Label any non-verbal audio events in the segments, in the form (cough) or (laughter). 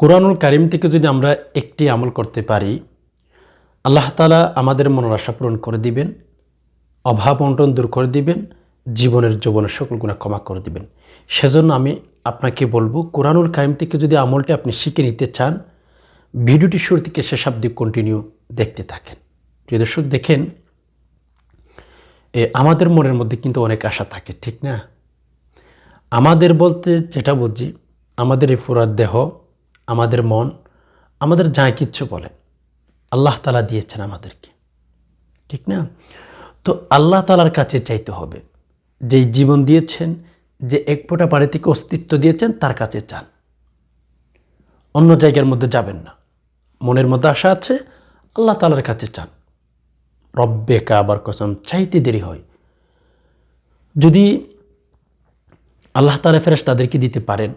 কোরআনুল কারিম থেকে যদি আমরা একটি আমল করতে পারি, আল্লাহ তালা আমাদের মনের আশা পূরণ করে দিবেন, অভাব অন্টন দূর করে দিবেন, জীবনের যৌবনের সকল গুণা ক্ষমা করে দিবেন। সেজন্য আমি আপনাকে বলব, কোরআনুল কারিম থেকে যদি আমলটি আপনি শিখে নিতে চান, ভিডিওটি শুরু থেকে শেষ অব্দি কন্টিনিউ দেখতে থাকেন। প্রিয় দর্শক, দেখেন, এ আমাদের মনের মধ্যে কিন্তু অনেক আশা থাকে, ঠিক না? আমাদের বলতে যেটা বুঝি, আমাদের এই পুরা দেহ আমাদের মন, আমাদের যা কিচ্ছু বলেন আল্লাহ তালা দিয়েছেন আমাদেরকে। ঠিক না? তো আল্লাহ তালার কাছে চাইতে হবে, যেই জীবন দিয়েছেন, যে এক ফোঁটা পানি থেকে অস্তিত্ব দিয়েছেন, তার কাছে চান। অন্য জায়গার মধ্যে যাবেন না। মনের মধ্যে আশা আছে, আল্লাহ তালার কাছে চান। রব্বে কাবার কসম, চাইতে দেরি হয়। যদি আল্লাহ তালা ফেরেস তাদেরকে দিতে পারেন,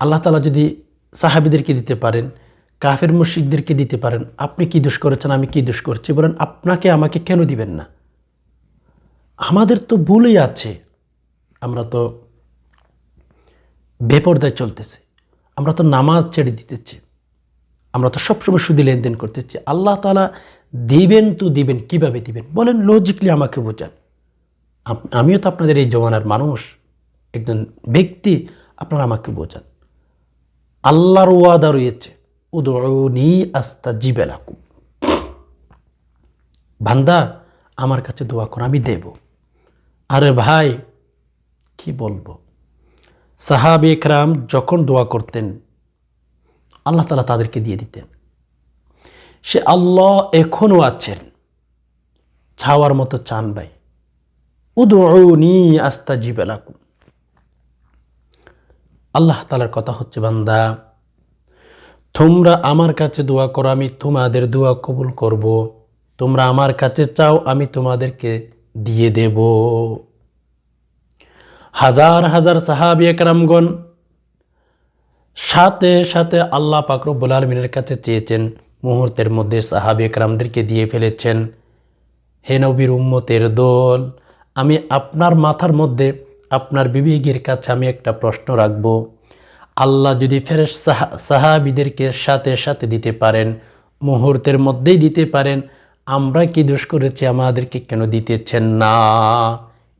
আল্লাহ তালা যদি সাহাবিদেরকে দিতে পারেন, কাফের মুশিকদেরকে দিতে পারেন। আপনি কি দোষ করেছেন, আমি কি দোষ করছি? বলেন, আপনাকে আমাকে কেন দিবেন না? আমাদের তো ভুলই আছে। আমরা তো বেপর্দায় চলতেছে। আমরা তো নামাজ ছেড়ে দিতেছি। আমরা তো সবসময় সুদি লেনদেন করতেছি। আল্লাহ তালা দিবেন তো দিবেন, কীভাবে দিবেন? বলেন লজিকলি আমাকে বোঝান। আমিও তো আপনাদের এই জমানার মানুষ। একজন ব্যক্তি আপনারা আমাকে বোঝান। আল্লাহর ওয়াদা রয়েছে উদনি আস্তা বান্দা, আমার কাছে দোয়া কর, আমি দেব। আরে ভাই, কি বলব? সাহাব একরাম যখন দোয়া করতেন, আল্লাহ তালা তাদেরকে দিয়ে দিতেন। সে আল্লাহ এখনও আছেন। ছাওয়ার মতো চান ভাই। উদনি আস্তা জিবেলাকুম আল্লাহ তালার কথা হচ্ছে, বান্দা, তোমরা আমার কাছে দোয়া করো, আমি তোমাদের দোয়া কবুল করব। তোমরা আমার কাছে চাও, আমি তোমাদেরকে দিয়ে দেব। হাজার হাজার সাহাবি একরামগণ সাথে সাথে আল্লাহ পাকরবুল আলমিনের কাছে চেয়েছেন, মুহূর্তের মধ্যে সাহাবি একরামদেরকে দিয়ে ফেলেছেন, হে নবীর উম্মতের দল, আমি আপনার মাথার মধ্যে আপনার বিবেকের কাছে আমি একটা প্রশ্ন রাখব। আল্লাহ যদি ফেরেস সাহা, সাহাবিদেরকে সাথে সাথে দিতে পারেন, মুহূর্তের মধ্যেই দিতে পারেন, আমরা কি দোষ করেছি? আমাদেরকে কেন দিতেছেন না?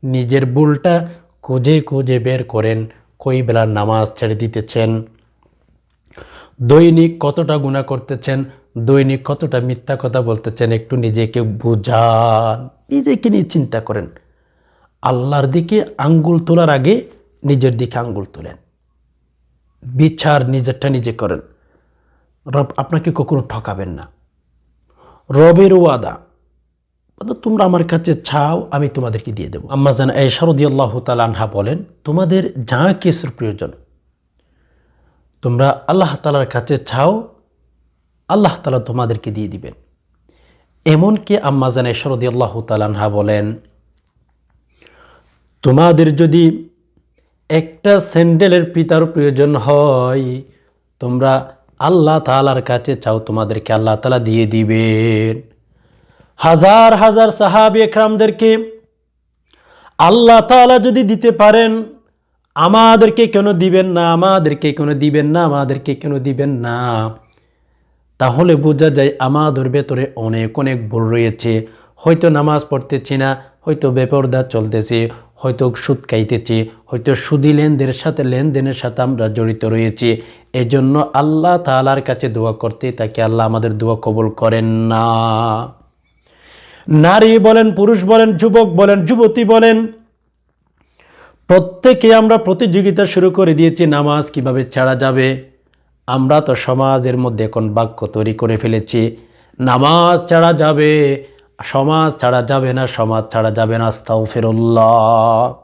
নিজের ভুলটা খুঁজে খুঁজে বের করেন কই বেলার নামাজ ছেড়ে দিতেছেন। দৈনিক কতটা গুণা করতেছেন? দৈনিক কতটা মিথ্যা কথা বলতেছেন? একটু নিজেকে বুঝান। নিজেকে নিয়ে চিন্তা করেন। আল্লাহর দিকে আঙ্গুল তোলার আগে নিজের দিকে আঙ্গুল তোলেন। বিচার নিজেরটা নিজে করেন। রব আপনাকে কখনো ঠকাবেন না। রবের ওয়াদা তোমরা আমার কাছে চাও, আমি তোমাদেরকে দিয়ে দেবো। আম্মা জান এই শরদি আল্লাহ আনহা বলেন, তোমাদের যা কিছুর প্রয়োজন, তোমরা আল্লাহ তালার কাছে চাও, আল্লাহ তালা তোমাদেরকে দিয়ে দিবেন। এমনকি আম্মা জান শরদি আল্লাহ তালানহা বলেন তোমাদের যদি একটা স্যান্ডেলের পিতার প্রয়োজন হয়, তোমরা আল্লাহ তালার কাছে চাও তোমাদেরকে আল্লাহ তালা দিয়ে দিবেন। হাজার হাজার সাহাবি একরামদেরকে আল্লাহ তালা যদি দিতে পারেন, আমাদেরকে কেন দিবেন না, আমাদেরকে কেন দিবেন না, আমাদেরকে কেন দিবেন না? তাহলে বোঝা যায় আমাদের ভেতরে অনেক অনেক ভুল রয়েছে। হয়তো নামাজ পড়তেছি না, হয়তো বেপরদা চলতেছে হয়তো সুদ খাইতেছি, হয়তো সুদি লেনদেনের সাথে লেনদেনের সাথে আমরা জড়িত রয়েছি। এজন্য আল্লাহ তালার কাছে দোয়া করতে তাকে আল্লাহ আমাদের দোয়া কবুল করেন না। নারী বলেন, পুরুষ বলেন, যুবক বলেন, যুবতী বলেন, প্রত্যেকে আমরা প্রতিযোগিতা শুরু করে দিয়েছি, নামাজ কীভাবে ছাড়া যাবে? আমরা তো সমাজের মধ্যে এখন বাক্য তৈরি করে ফেলেছি, নামাজ ছাড়া যাবে। সমাজ ছাড়া যাবে না, সমাজ ছাড়া যাবে না আস্তাও ফেরুল্লাহ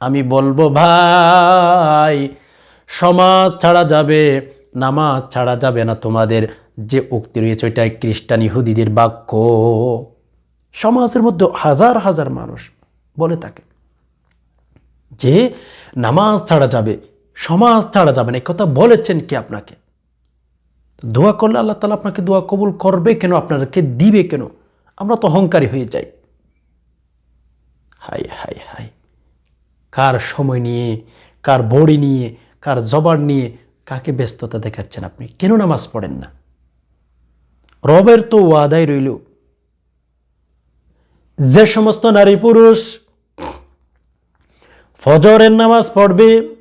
আমি বলব, ভাই, সমাজ ছাড়া যাবে, নামাজ ছাড়া যাবে না তোমাদের। যে উক্তি রয়েছে ওইটা খ্রিস্টান ইহুদিদের বাক্য। সমাজের মধ্যে হাজার হাজার মানুষ বলে থাকে যে, নামাজ ছাড়া যাবে, সমাজ ছাড়া যাবে না। কথা বলেছেন কি আপনাকে? দোয়া করলে আল্লাহ তালা আপনাকে দোয়া কবুল করবে কেন? আপনাদেরকে দিবে কেন? আমরা তো অহংকারী হয়ে যাই। হাই হাই হাই কার সময় নিয়ে, কার বড়ি নিয়ে, কার জবার নিয়ে কাকে ব্যস্ততা দেখাচ্ছেন আপনি? কেন নামাজ পড়েন না? রবের তো ওয়াদাই রইল। যে সমস্ত নারী পুরুষ ফজরের নামাজ পড়বে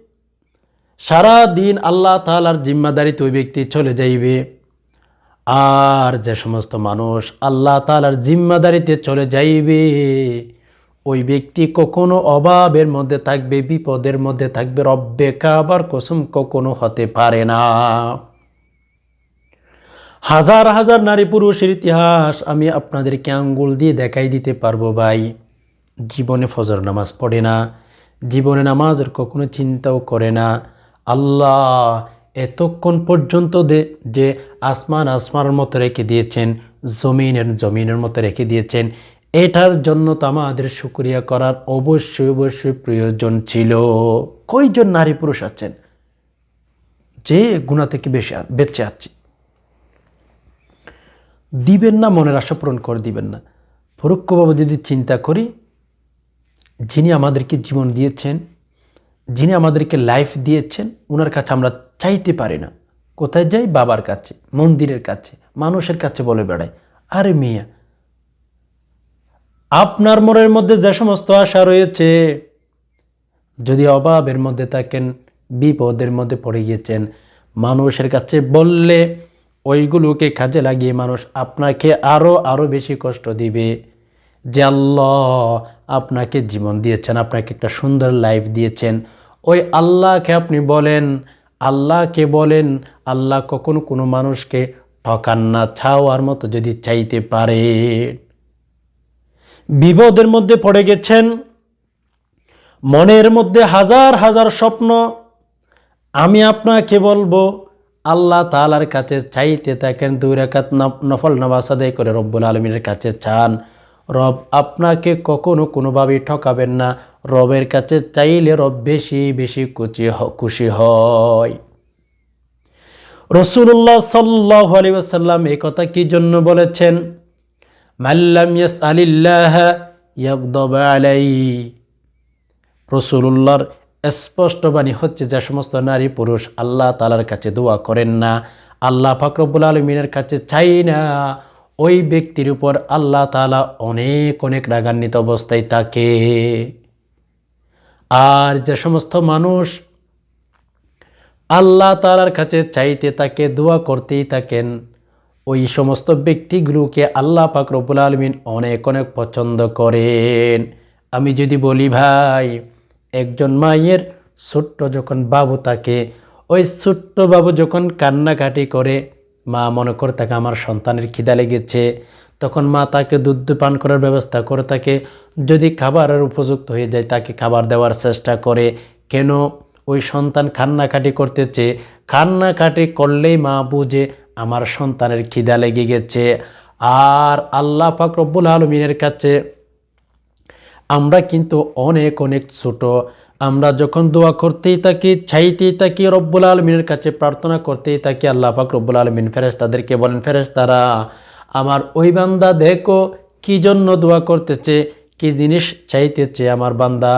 সারা দিন আল্লাহ তালার জিম্মাদারিতে ওই ব্যক্তি চলে যাইবে। আর যে সমস্ত মানুষ আল্লাহ তালার জিম্মাদারিতে চলে যাইবে, ওই ব্যক্তি কখনো অভাবের মধ্যে থাকবে, বিপদের মধ্যে থাকবে, রব্বে কাবার কসম কখনো হতে পারে না। হাজার হাজার নারী পুরুষের ইতিহাস আমি আপনাদেরকে আঙ্গুল দিয়ে দেখাই দিতে পারব ভাই। জীবনে ফজর নামাজ পড়ে না, জীবনে নামাজের কখনো চিন্তাও করে না। আল্লাহ এতক্ষণ পর্যন্ত যে আসমান আসমানের মতো রেখে দিয়েছেন, জমিনের জমিনের মতো রেখে দিয়েছেন, এটার জন্য তো আমাদের শুক্রিয়া করার অবশ্যই অবশ্যই প্রয়োজন ছিল। কয়জন নারী পুরুষ আছেন? যে গুণা থেকে বেশি বেঁচে আছে। দিবেন না, মনের আশা পূরণ করে দিবেন না। পরোক্ষভাবে যদি চিন্তা করি, যিনি আমাদেরকে জীবন দিয়েছেন যিনি আমাদেরকে লাইফ দিয়েছেন ওনার কাছে আমরা চাইতে পারি না। কোথায় যাই? বাবার কাছে, মন্দিরের কাছে, মানুষের কাছে বলে বেড়াই। আরে মিয়া, আপনার মনের মধ্যে যে সমস্ত আশা রয়েছে, যদি অভাবের মধ্যে থাকেন, বিপদের মধ্যে পড়ে গিয়েছেন, মানুষের কাছে বললে ওইগুলোকে কাজে লাগিয়ে মানুষ আপনাকে আরও আরও বেশি কষ্ট দিবে। যে আল্লাহ আপনাকে জীবন দিয়েছেন, আপনাকে একটা সুন্দর লাইফ দিয়েছেন ওই আল্লাহকে আপনি বলেন, আল্লাহকে বলেন, আল্লাহ কখনো কোনো মানুষকে ঠকান না, ছাওয়ার মতো যদি চাইতে পারে। বিপদের মধ্যে পড়ে গেছেন, মনের মধ্যে হাজার হাজার স্বপ্ন, আমি আপনাকে বলব, আল্লাহ তালার কাছে চাইতে থাকেন, দুই রেখাত নফল আদায় করে রব্বুল আলমীর কাছে চান। রব আপনাকে কখনো কোনোভাবেই ঠকাবেন না। রবের কাছে চাইলে রব বেশি বেশি খুশি খুশি হয়। রসুল্লাহ সাল্লাহ আলী আসাল্লাম এই কথা কি জন্য বলেছেন? মাল্লাম ইয়াস আলিল্লাহ আলাই রসুল্লাহর স্পষ্ট বাণী হচ্ছে যে সমস্ত নারী পুরুষ আল্লাহ তালার কাছে দোয়া করেন না। আল্লাহ ফাকরবুল আলমিনের কাছে চাই না। ওই ব্যক্তির উপর আল্লাহ তালা অনেক অনেক রাগান্বিত অবস্থায় থাকে। আর যে সমস্ত মানুষ আল্লাহ তালার কাছে চাইতে তাকে দোয়া করতেই থাকেন, ওই সমস্ত ব্যক্তিগুলোকে আল্লাহ পাক রব্বুল আলমিন অনেক অনেক পছন্দ করেন। আমি যদি বলি, ভাই, একজন মায়ের ছোট্ট যখন বাবু তাকে ওই ছোট্ট বাবু যখন কান্নাকাটি করে মা মনে করে তাকে আমার সন্তানের খিদা লেগেছে। তখন মা তাকে দুধ পান করার ব্যবস্থা করে তাকে যদি খাবারের উপযুক্ত হয়ে যায় তাকে খাবার দেওয়ার চেষ্টা করে। কেন? ওই সন্তান কান্নাকাটি করতেছে। কান্নাকাটি করলেই মা বুঝে আমার সন্তানের খিদা লেগে গেছে। আর আল্লাহ পাক রব্বুল আলমিনের কাছে আমরা কিন্তু অনেক অনেক ছোট। আমরা যখন দোয়া করতেই থাকি, চাইতেই থাকি রব্বুল আলমিনের কাছে প্রার্থনা করতেই থাকি, আল্লাহ পাক রব্বুল আলমিন ফেরেস তাদেরকে বলেন ফেরেস তারা আমার ওই বান্দা দেখো কি জন্য দোয়া করতেছে, কি জিনিস চাইতেছে আমার বান্দা?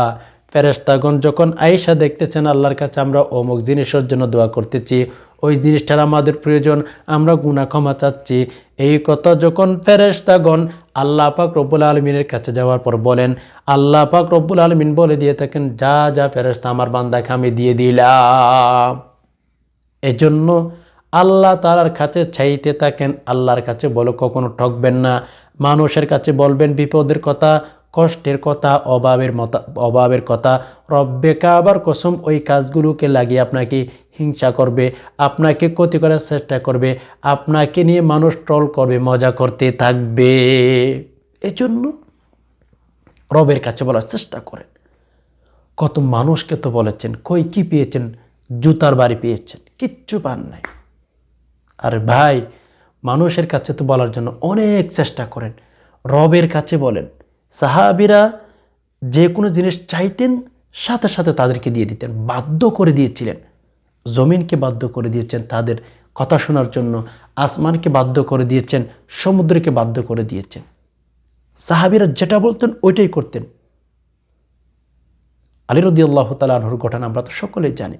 ফেরেস্তাগণ যখন আয়েশা দেখতেছেন আল্লাহর কাছে আমরা অমুক জিনিসের জন্য দোয়া করতেছি, ওই জিনিসটার আমাদের প্রয়োজন, আমরা গুণা ক্ষমা চাচ্ছি। এই কথা যখন ফেরেস্তাগণ আল্লাহ পাক রব্বুল আলমিনের কাছে যাওয়ার পর বলেন, আল্লাহ পাক রব্বুল আলমিন বলে দিয়ে থাকেন, যা যা ফেরেস্তা আমার বান্দাকে আমি দিয়ে দিলাম। এজন্য আল্লাহ তালার কাছে চাইতে থাকেন, আল্লাহর কাছে বলো কখনো ঠকবেন না। মানুষের কাছে বলবেন বিপদের কথা কষ্টের কথা, অভাবের মতা, অভাবের কথা। রব্বে কাবার কসম, ওই কাজগুলোকে লাগিয়ে আপনাকে হিংসা করবে, আপনাকে ক্ষতি করার চেষ্টা করবে, আপনাকে নিয়ে মানুষ ট্রল করবে, মজা করতে থাকবে। এজন্য রবের কাছে বলার চেষ্টা করেন। কত মানুষকে তো বলেছেন, কই কি পেয়েছেন? জুতার বাড়ি পেয়েছেন, কিচ্ছু পান নাই। আর ভাই, মানুষের কাছে তো বলার জন্য অনেক চেষ্টা করেন। রবের কাছে বলেন সাহাবিরা যে কোনো জিনিস চাইতেন, সাথে সাথে তাদেরকে দিয়ে দিতেন, বাধ্য করে দিয়েছিলেন। জমিনকে বাধ্য করে দিয়েছেন তাদের কথা শোনার জন্য, আসমানকে বাধ্য করে দিয়েছেন, সমুদ্রকে বাধ্য করে দিয়েছেন। সাহাবিরা যেটা বলতেন, ওইটাই করতেন। আলী রদি আল্লাহ তালাহর ঘটনা আমরা তো সকলেই জানি।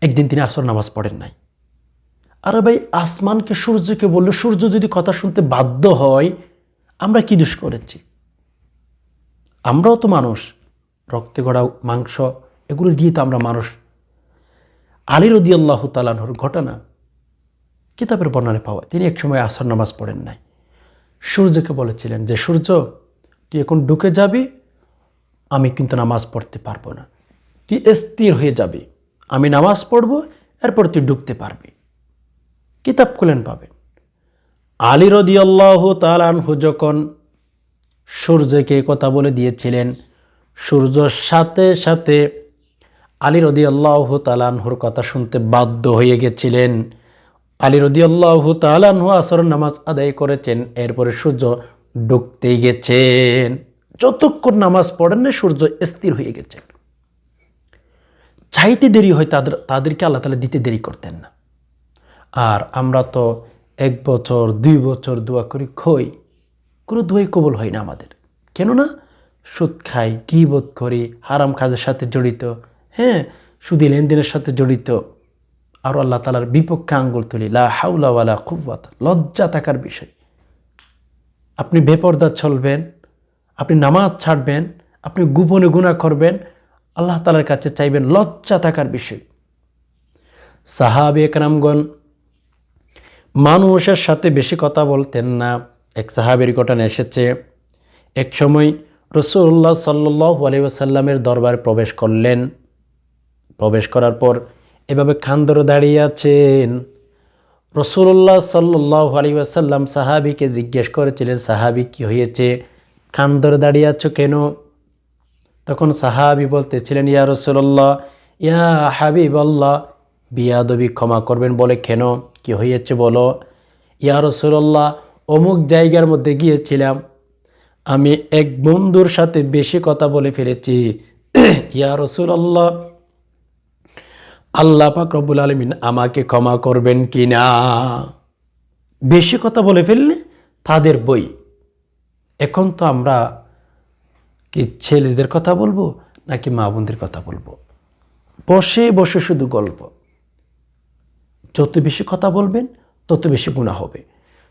একদিন তিনি আসর নামাজ পড়েন নাই। আরে ভাই, আসমানকে সূর্যকে বললে সূর্য যদি কথা শুনতে বাধ্য হয় আমরা কি দোষ করেছি? আমরাও তো মানুষ। রক্তে গড়া মাংস, এগুলো দিয়ে তো আমরা মানুষ। আলী রদি আল্লাহ তালানহর ঘটনা কিতাবের বর্ণানে পাওয়া তিনি একসময় আসর নামাজ পড়েন নাই। সূর্যকে বলেছিলেন যে, সূর্য, তুই এখন ঢুকে যাবি, আমি কিন্তু নামাজ পড়তে পারব না। তুই স্থির হয়ে যাবি। আমি নামাজ পড়ব, এরপর তুই ঢুকতে পারবি। কিতাব খুলেন পাবেন আলী রদি আল্লাহ তালানহু যখন সূর্যকে কথা বলে দিয়েছিলেন সূর্যর সাথে সাথে আলী রদি আল্লাহ তালানহুর কথা শুনতে বাধ্য হয়ে গেছিলেন। আলী রদি আল্লাহ তালানহু আসর নামাজ আদায় করেছেন, এরপরে সূর্য ডুবতেই গেছেন। যতক্ষণ নামাজ পড়েন না, সূর্য স্থির হয়ে গেছেন। চাইতে দেরি হয় তাদের, তাদেরকে আল্লাহ তালা দিতে দেরি করতেন না। আর আমরা তো এক বছর, দুই বছর দোয়া করি খই কোনো দোয়াই কবল হয় না আমাদের। কেননা সুদ খাই কিবোধ করি, হারাম কাজের সাথে জড়িত হ্যাঁ সুদি লেনদেনের সাথে জড়িত। আর আল্লাহ তালার বিপক্ষে আঙ্গুল তুলি, লা হাউলাওয়ালা খুবত লজ্জা থাকার বিষয়। আপনি বেপর্দা চলবেন, আপনি নামাজ ছাড়বেন, আপনি গোপনে গুণা করবেন, আল্লাহ তালার কাছে চাইবেন লজ্জা থাকার বিষয়। সাহাবে একরামগণ মানুষের সাথে বেশি কথা বলতেন না। এক সাহাবের ঘটনা এসেছে, এক সময় রসুল্লাহ সাল্লাহ আলিউসাল্লামের দরবারে প্রবেশ করলেন। প্রবেশ করার পর এভাবে খান্দরে দাঁড়িয়ে আছেন। রসুল্লাহ সাল্লাহ আলিউসাল্লাম সাহাবিকে জিজ্ঞেস করেছিলেন, সাহাবি, কি হয়েছে? খান্দরে দাঁড়িয়ে আছো কেন? তখন সাহাবি বলতেছিলেন, ইয়া রসুল্লাহ ইয়া হাবিব আল্লাহ বিয়াদবি ক্ষমা করবেন বলে কেন? কি হয়েছে বলো? ইয়া রসুল্লাহ অমুক জায়গার মধ্যে গিয়েছিলাম। আমি এক বন্ধুর সাথে বেশি কথা বলে ফেলেছি। (clears throat) ইয়া রসুল্লাহ আল্লাহ পাক আলমিন আমাকে ক্ষমা করবেন কি না? বেশি কথা বলে ফেললে তাদের বই। এখন তো আমরা কি ছেলেদের কথা বলব নাকি মা বোনদের কথা বলব? বসে বসে শুধু গল্প। যত বেশি কথা বলবেন, তত বেশি গুণা হবে।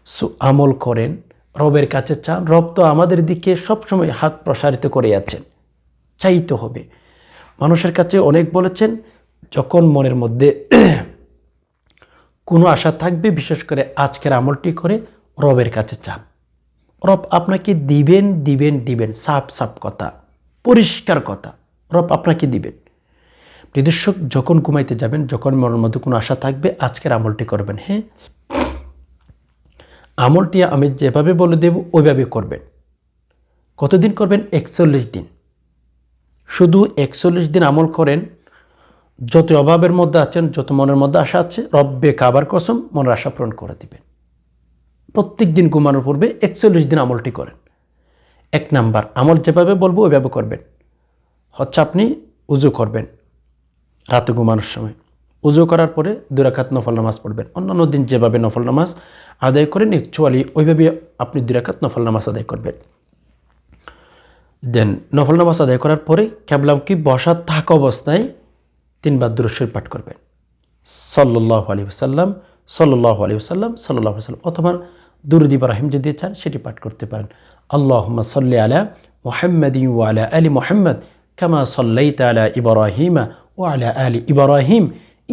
সো আমল করেন, রবের কাছে চান। রব তো আমাদের দিকে সবসময় হাত প্রসারিত করে আছেন। চাইতে হবে। মানুষের কাছে অনেক বলেছেন, যখন মনের মধ্যে কোনো আশা থাকবে, বিশেষ করে আজকের আমলটি করে রবের কাছে চান। রব আপনাকে দিবেন দিবেন দিবেন। সাপ সাপ কথা। পরিষ্কার কথা। রব আপনাকে দিবেন। নির্দর্শক যখন ঘুমাইতে যাবেন, যখন মনের মধ্যে কোনো আশা থাকবে, আজকের আমলটি করবেন হ্যাঁ? আমলটি আমি যেভাবে বলে দেব, ওইভাবে করবেন। কতদিন করবেন? একচল্লিশ দিন। শুধু একচল্লিশ দিন আমল করেন, যত অভাবের মধ্যে আছেন, যত মনের মধ্যে আশা আছে, রব্বে কাবার কসম মনের আশা পূরণ করে দিবেন। প্রত্যেক দিন ঘুমানোর পূর্বে একচল্লিশ দিন আমলটি করেন। এক নাম্বার, আমল যেভাবে বলব, ওইভাবে করবেন। হচ্ছে আপনি উজু করবেন। রাতে ঘুমানোর সময়। উজু করার পরে দুরাকাত নফল নামাজ পড়বেন। অন্যান্য দিন যেভাবে নফল নামাজ আদায় করেন অ্যাকচুয়ালি ওইভাবে আপনি দুরাকাত নফল নামাজ আদায় করবেন। দেন, নফল নামাজ আদায় করার পরে ক্যাবলাম কি বসা থাক অবস্থায় তিনবার দুরস্বর পাঠ করবেন। সল্লাহ আলী সাল্লাম সল্লাহ আলী সাল্লাম সাল্লাহ সাল্লাম অথবা দুরুদ ইব্রাহিম যদি চান সেটি পাঠ করতে পারেন। আল্লাহ সাল্লি আলা মোহাম্মদ ইউ আলা আলী মোহাম্মদ কামা সাল্লাইত আলা ইব্রাহিমা ও আলা আলী ইব্রাহিম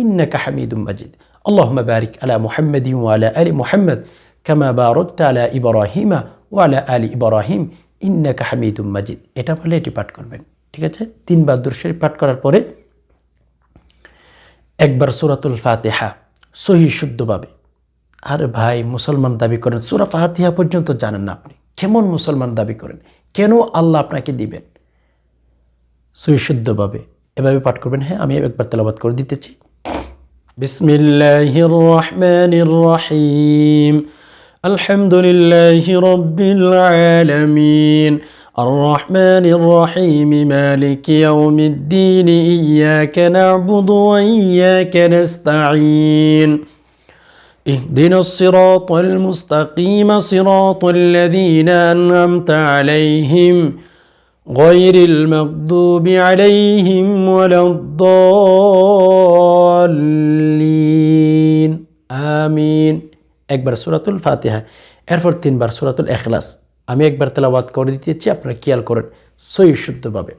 ইন্নাকা হামিদুম মাজিদ আল্লাহমা বারিক আলা মোহাম্মদ আলা আলী মোহাম্মদ কামা বারত আলা ইব্রাহিমা ও আলা আলী ইব্রাহিম ইন্নাকা হামিদুম মাজিদ এটা বলে এটি পাঠ করবেন, ঠিক আছে? তিনবার দুরশরী পাঠ করার পরে একবার সুরাতুল ফাতেহা সহি শুদ্ধভাবে। আর ভাই, মুসলমান দাবি করেন, সুরা ফাতিহা পর্যন্ত জানেন না আপনি। কেমন মুসলমান দাবি করেন? কেন আল্লাহ আপনাকে দিবেন? সহি শুদ্ধভাবে। এভাবে পাঠ করবেন হ্যাঁ আমি একবার তেলাবাদ করে দিতেছি বিসমিল্লাহির রহমানির রহিম আলহামদুলিল্লাহি রব্বিল আলামিন الرحمن الرحيم مالك يوم الدين إياك نعبد وإياك نستعين اهدنا الصراط المستقيم صراط الذين أنعمت عليهم غير المغضوب عليهم ولا الضالين আমিন একবার সূরাতুল ফাতিহা এরপর তিনবার সূরাতুল ইখলাস আমি একবার তেলাওয়াত করে দিতেছি আপনারা খেয়াল করেন সহি শুদ্ধভাবে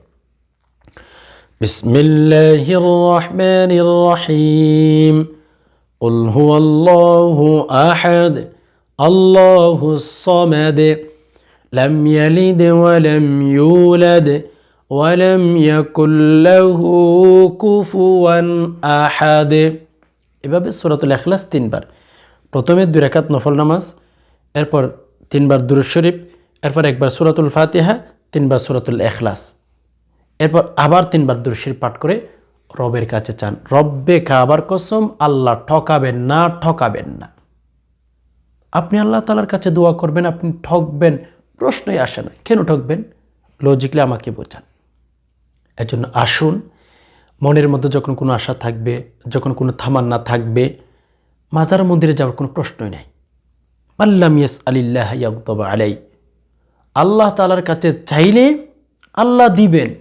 بسم الله الرحمن الرحيم قل هو الله أحد الله الصمد لم يلد ولم يولد ولم يكن له كفوا أحد এভাবে সুরাতুল এখলাস তিনবার প্রথমে দুই রেখাত নফল নামাজ এরপর তিনবার দুরুদ শরীফ এরপর একবার সুরাতুল ফাতিহা তিনবার সুরাতুল এখলাস এরপর আবার তিনবার দুরুদ শরীফ পাঠ করে রবের কাছে চান রব্বে খাবার কসম আল্লাহ ঠকাবেন না ঠকাবেন না আপনি আল্লাহ তালার কাছে দোয়া করবেন আপনি ঠকবেন প্রশ্নই আসে না। কেন ঠকবেন? লজিকলি আমাকে বোঝান। এজন্য আসুন, মনের মধ্যে যখন কোনো আশা থাকবে, যখন কোনো থামান্না থাকবে, মাজার মন্দিরে যাওয়ার কোনো প্রশ্নই নেই। আল্লাহ মিয়াস আলিল্লাহ ইয়াকতবা আলাই। আল্লাহ তালার কাছে চাইলে আল্লাহ দিবেন।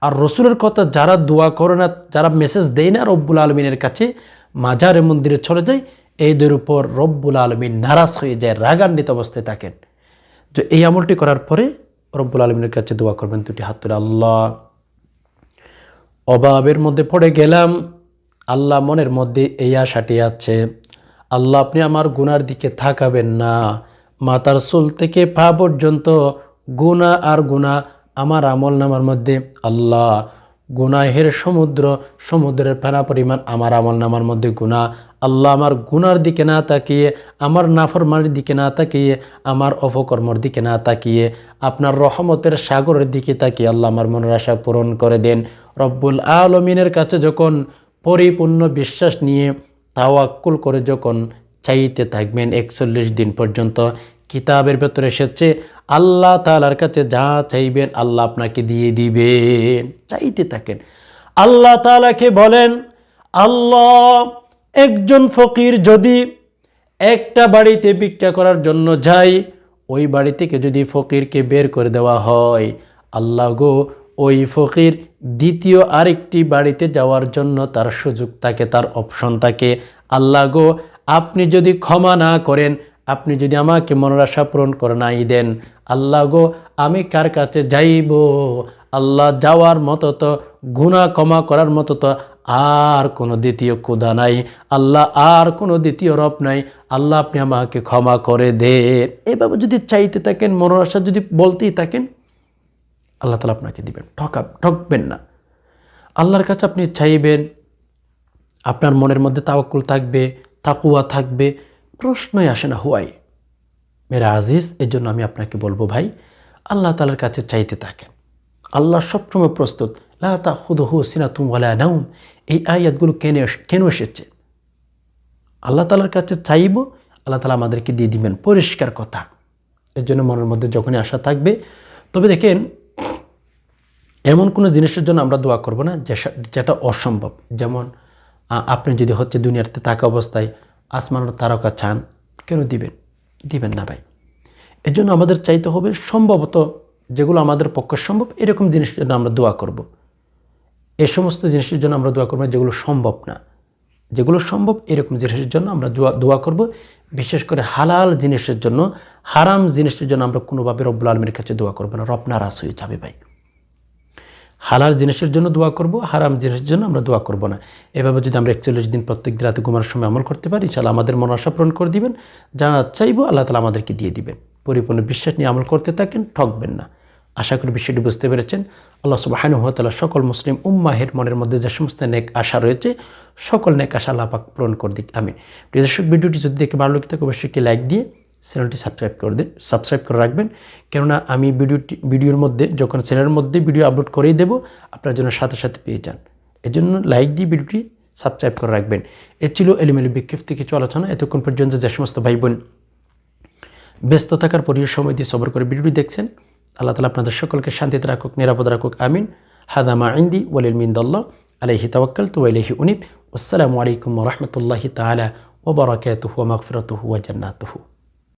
আর রসুলের কথা যারা দোয়া করে না, যারা মেসেজ দেয় না রব্বুল আলমিনের কাছে, মাজার মন্দিরে চলে যায়, এদের উপর রব্বুল আলমিন নারাজ হয়ে যায়, রাগান্বিত অবস্থায় থাকেন। যে এই আমলটি করার পরে রব্বুল আলমিনের কাছে দোয়া করবেন দুটি হাত তুলে, আল্লাহ অভাবের মধ্যে পড়ে গেলাম, আল্লাহ মনের মধ্যে এই আশাটি আছে, আল্লাহ আপনি আমার গুনার দিকে থাকাবেন না মাতার চুল থেকে পা পর্যন্ত গুণা আর গুণা আমার আমল নামার মধ্যে, আল্লাহ, গুনাহের সমুদ্র, সমুদ্রের ফেনা পরিমাণ আমার আমল নামার মধ্যে গুণা আল্লাহ আমার গুনার দিকে না তাকিয়ে, আমার নাফরমানের দিকে না তাকিয়ে, আমার অপকর্মর দিকে না তাকিয়ে, আপনার রহমতের সাগরের দিকে তাকিয়ে আল্লাহ আমার মনের আশা পূরণ করে দেন। রব্বুল আলমিনের কাছে যখন পরিপূর্ণ বিশ্বাস নিয়ে তাওয়াক্কুল করে যখন চাইতে থাকবেন, একচল্লিশ দিন পর্যন্ত কিতাবের ভেতরে এসেছে, আল্লাহ তালার কাছে যা চাইবেন আল্লাহ আপনাকে দিয়ে দিবেন। চাইতে থাকেন। আল্লাহ তালাকে বলেন, আল্লাহ একজন ফকির যদি একটা বাড়িতে ভিক্ষা করার জন্য যায়, ওই বাড়ি থেকে যদি ফকিরকে বের করে দেওয়া হয়, আল্লাহ গো, ওই ফকির দ্বিতীয় আরেকটি বাড়িতে যাওয়ার জন্য তার সুযোগ থাকে, তার অপশন থাকে। আল্লাহ গো, আপনি যদি ক্ষমা না করেন, আপনি যদি আমাকে মনের আশা পূরণ করে নাই দেন, আল্লাহ গো, আমি কার কাছে যাইব? আল্লাহ যাওয়ার মতো তো, গুণা ক্ষমা করার মতো তো আর কোনো দ্বিতীয় ক্ষুধা নাই। আল্লাহ আর কোনো দ্বিতীয় রব নাই। আল্লাহ আপনি আমাকে ক্ষমা করে দে এভাবে যদি চাইতে থাকেন, মনের আশা যদি বলতেই থাকেন, আল্লাহ তালা আপনাকে দিবেন। ঠকা, ঠকবেন না। আল্লাহর কাছে আপনি চাইবেন, আপনার মনের মধ্যে তাওয়াক্কুল থাকবে, তাকুয়া থাকবে, প্রশ্নই আসে না, হুয়াই? মেরা আজিজ, এর জন্য আমি আপনাকে বলব ভাই, আল্লাহ তালার কাছে চাইতে থাকেন। আল্লাহ সবসময় প্রস্তুত লাতা খুদ হু সিনা তুম ওয়ালা নাউম এই আয়াতগুলো কেন কেন এসেছে? আল্লাহ তালার কাছে চাইব, আল্লাহ তালা আমাদেরকে দিয়ে দিবেন, পরিষ্কার কথা। এর জন্য মনের মধ্যে যখনই আশা থাকবে, তবে দেখেন, এমন কোনো জিনিসের জন্য আমরা দোয়া করব না যেটা অসম্ভব। যেমন আপনি যদি হচ্ছে দুনিয়াতে থাকা অবস্থায় আসমানের তারকা চান, কেন দিবেন? দিবেন না ভাই। এর জন্য আমাদের চাইতে হবে সম্ভবত যেগুলো আমাদের পক্ষে সম্ভব, এরকম জিনিসের জন্য আমরা দোয়া করব। এ সমস্ত জিনিসের জন্য আমরা দোয়া করব যেগুলো সম্ভব না। যেগুলো সম্ভব, এরকম জিনিসের জন্য আমরা দোয়া করব। বিশেষ করে হালাল জিনিসের জন্য, হারাম জিনিসের জন্য আমরা কোনোভাবে রব্বুল আলমীর কাছে দোয়া করব না। রব নারাজ হয়ে যাবে ভাই। হালাল জিনিসের জন্য দোয়া করব, হারাম জিনিসের জন্য আমরা দোয়া করব না। এভাবে যদি আমরা একচল্লিশ দিন প্রত্যেক দিন রাতে ঘুমানোর সময় আমল করতে পারি ইনশাল্লাহ আমাদের মন আশা পূরণ করে দিবেন। যা চাইব আল্লাহ তালা আমাদেরকে দিয়ে দিবেন। পরিপূর্ণ বিশ্বাস নিয়ে আমল করতে থাকেন, ঠকবেন না। আশা করি বিষয়টি বুঝতে পেরেছেন। আল্লাহ সুবাহানুহতাল্লাহ সকল মুসলিম উম্মাহের মনের মধ্যে যে সমস্ত নেক আশা রয়েছে, সকল নেক আশা লাপাক পূরণ করে দিক। আমি প্রিয় দর্শক, ভিডিওটি যদি দেখে ভালো লাগে থাকে অবশ্যই একটি লাইক দিয়ে চ্যানেলটি সাবস্ক্রাইব করে দিন। সাবস্ক্রাইব করে রাখবেন, কেননা আমি ভিডিওটি, ভিডিওর মধ্যে, যখন চ্যানেলের মধ্যে ভিডিও আপলোড করেই দেবো, আপনার জন্য সাথে সাথে পেয়ে যান। এজন্য লাইক দিয়ে ভিডিওটি সাবস্ক্রাইব করে রাখবেন। এ ছিল এলিমেলি বিক্ষিপ্তি কিছু আলোচনা। এতক্ষণ পর্যন্ত যে সমস্ত ভাই বোন ব্যস্ত থাকার পরিবেশ সময় দিয়ে সবর করে ভিডিওটি দেখছেন। আল্লাহ তালা আপনাদের সকলকে শান্তিতে রাখুক নিরাপদ রাখুক আমিন হাদামা আইন্দি ওয়ালিল মিন্দল্লাহ আলহি তাওয়াক্কাল তু আলহি উনিব আসসালামু আলাইকুম রহমতুল্লাহি তালা ওবরাকাতুহু ওয়া মাগফিরাতুহু ওয়া জান্নাতুহু